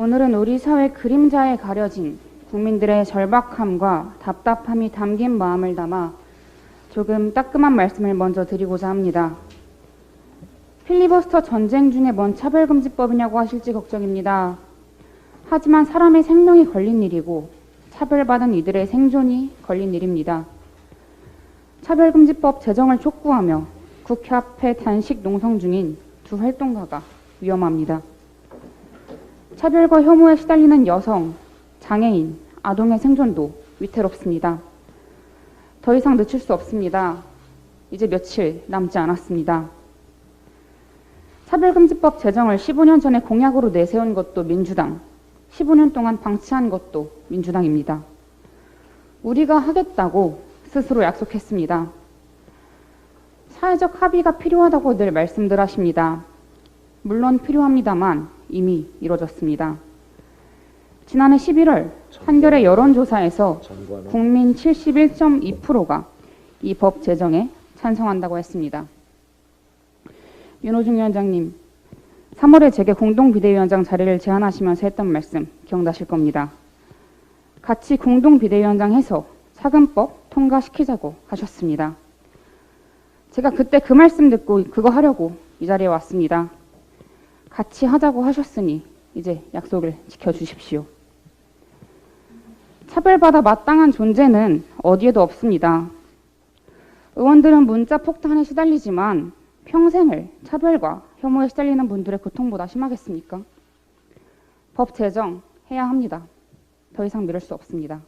오늘은 우리 사회 그림자에 가려진 국민들의 절박함과 답답함이 담긴 마음을 담아 조금 따끔한 말씀을 먼저 드리고자 합니다. 필리버스터 전쟁 중에 뭔 차별금지법이냐고 하실지 걱정입니다. 하지만 사람의 생명이 걸린 일이고 차별받은 이들의 생존이 걸린 일입니다. 차별금지법 제정을 촉구하며 국회 앞에 단식 농성 중인 두 활동가가 위험합니다. 차별과 혐오에 시달리는 여성, 장애인, 아동의 생존도 위태롭습니다. 더 이상 늦출 수 없습니다. 이제 며칠 남지 않았습니다. 차별금지법 제정을 15년 전에 공약으로 내세운 것도 민주당, 15년 동안 방치한 것도 민주당입니다. 우리가 하겠다고 스스로 약속했습니다. 사회적 합의가 필요하다고 늘 말씀들 하십니다. 물론 필요합니다만 이미 이뤄졌습니다. 지난해 11월 한겨레 여론조사에서 국민 71.2%가 이 법 제정에 찬성한다고 했습니다. 윤호중 위원장님, 3월에 제게 공동 비대위원장 자리를 제안하시면서 했던 말씀 기억나실 겁니다. 같이 공동 비대위원장 해서 사금법 통과시키자고 하셨습니다. 제가 그때 그 말씀 듣고 그거 하려고 이 자리에 왔습니다. 같이 하자고 하셨으니 이제 약속을 지켜주십시오. 차별받아 마땅한 존재는 어디에도 없습니다. 의원들은 문자 폭탄에 시달리지만 평생을 차별과 혐오에 시달리는 분들의 고통보다 심하겠습니까? 법 제정 해야 합니다. 더 이상 미룰 수 없습니다.